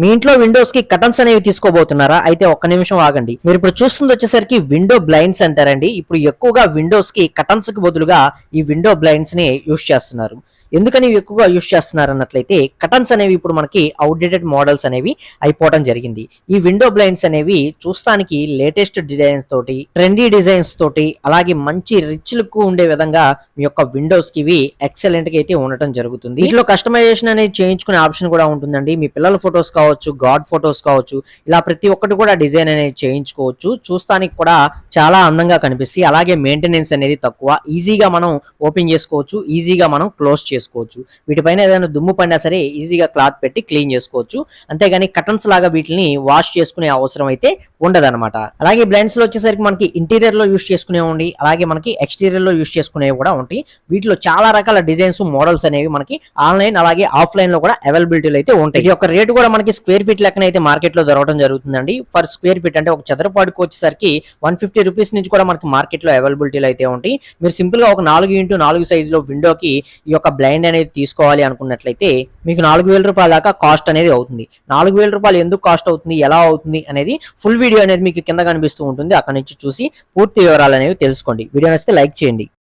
మీ ఇంట్లో విండోస్కి కటన్స్ అనేవి తీసుకోబోతున్నారా? అయితే ఒక్క నిమిషం ఆగండి. మీరు ఇప్పుడు చూస్తుంది వచ్చేసరికి విండో బ్లైండ్స్ అంటారండి. ఇప్పుడు ఎక్కువగా విండోస్కి కటన్స్కి బదులుగా ఈ విండో బ్లైండ్స్ని యూస్ చేస్తున్నారు. ఎందుకని ఇవి ఎక్కువగా యూస్ చేస్తున్నారు అన్నట్లయితే కటన్స్ అనేవి ఇప్పుడు మనకి అవుట్డేటెడ్ మోడల్స్ అనేవి అయిపోవడం జరిగింది. ఈ విండో బ్లైండ్స్ అనేవి చూస్తానికి లేటెస్ట్ డిజైన్స్ తోటి ట్రెండీ డిజైన్స్ తోటి అలాగే మంచి రిచ్ లుక్ ఉండే విధంగా మీ యొక్క విండోస్కి ఇవి ఎక్సలెంట్గా అయితే ఉండటం జరుగుతుంది. వీటిలో కస్టమైజేషన్ అనేది చేయించుకునే ఆప్షన్ కూడా ఉంటుందండి. మీ పిల్లల ఫొటోస్ కావచ్చు గాడ్ ఫొటోస్ కావచ్చు ఇలా ప్రతి ఒక్కటి కూడా డిజైన్ అనేది చేయించుకోవచ్చు. చూస్తానికి కూడా చాలా అందంగా కనిపిస్తుంది అలాగే మెయింటెనెన్స్ అనేది తక్కువ. ఈజీగా మనం ఓపెన్ చేసుకోవచ్చు. ఈజీగా మనం క్లోజ్ చేసుకోవచ్చు. వీటిపైన ఏదైనా దుమ్ము పడినా సరే ఈజీగా క్లాత్ పెట్టి క్లీన్ చేసుకోవచ్చు. అంతేగాని కటన్స్ లాగా వీటిని వాష్ చేసుకునే అవసరం అయితే ఉండదన్నమాట. అలాగే బ్లైండ్స్లో వచ్చేసరికి మనకి ఇంటీరియర్లో యూస్ చేసుకునే ఉండి అలాగే మనకి ఎక్స్టీరియర్లో యూస్ చేసుకునేవి కూడా ఉంటాయి. వీటిలో చాలా రకాల డిజైన్స్ మోడల్స్ అనేవి మనకి ఆన్లైన్ అలాగే ఆఫ్లైన్లో కూడా అవైలబిలిటీలు అయితే ఉంటాయి. ఈ యొక్క రేటు కూడా మనకి స్క్వేర్ ఫీట్ లెక్కన అయితే మార్కెట్లో దొరకడం జరుగుతుందండి. ఫర్ స్క్వేర్ ఫీట్ అంటే ఒక చదరపాటుకు వచ్చేసరికి వన్ ఫిఫ్టీ రూపీస్ నుంచి కూడా మనకి మార్కెట్లో అవైలబిలిటీలు అయితే ఉంటాయి. మీరు సింపుల్గా ఒక నాలుగు ఇంటూ నాలుగు సైజ్లో విండోకి ఈ యొక్క బ్లైండ్ అనేది తీసుకోవాలి అనుకున్నట్లయితే మీకు నాలుగు వేల రూపాయల దాకా కాస్ట్ అనేది అవుతుంది. నాలుగు వేల రూపాయలు ఎందుకు కాస్ట్ అవుతుంది? ఎలా అవుతుంది? అనేది ఫుల్ వీడియో అనేది మీకు కింద కనిపిస్తూ ఉంటుంది. అక్కడ నుంచి చూసి పూర్తి వివరాలు అనేవి తెలుసుకోండి. వీడియో నచ్చితే లైక్ చేయండి.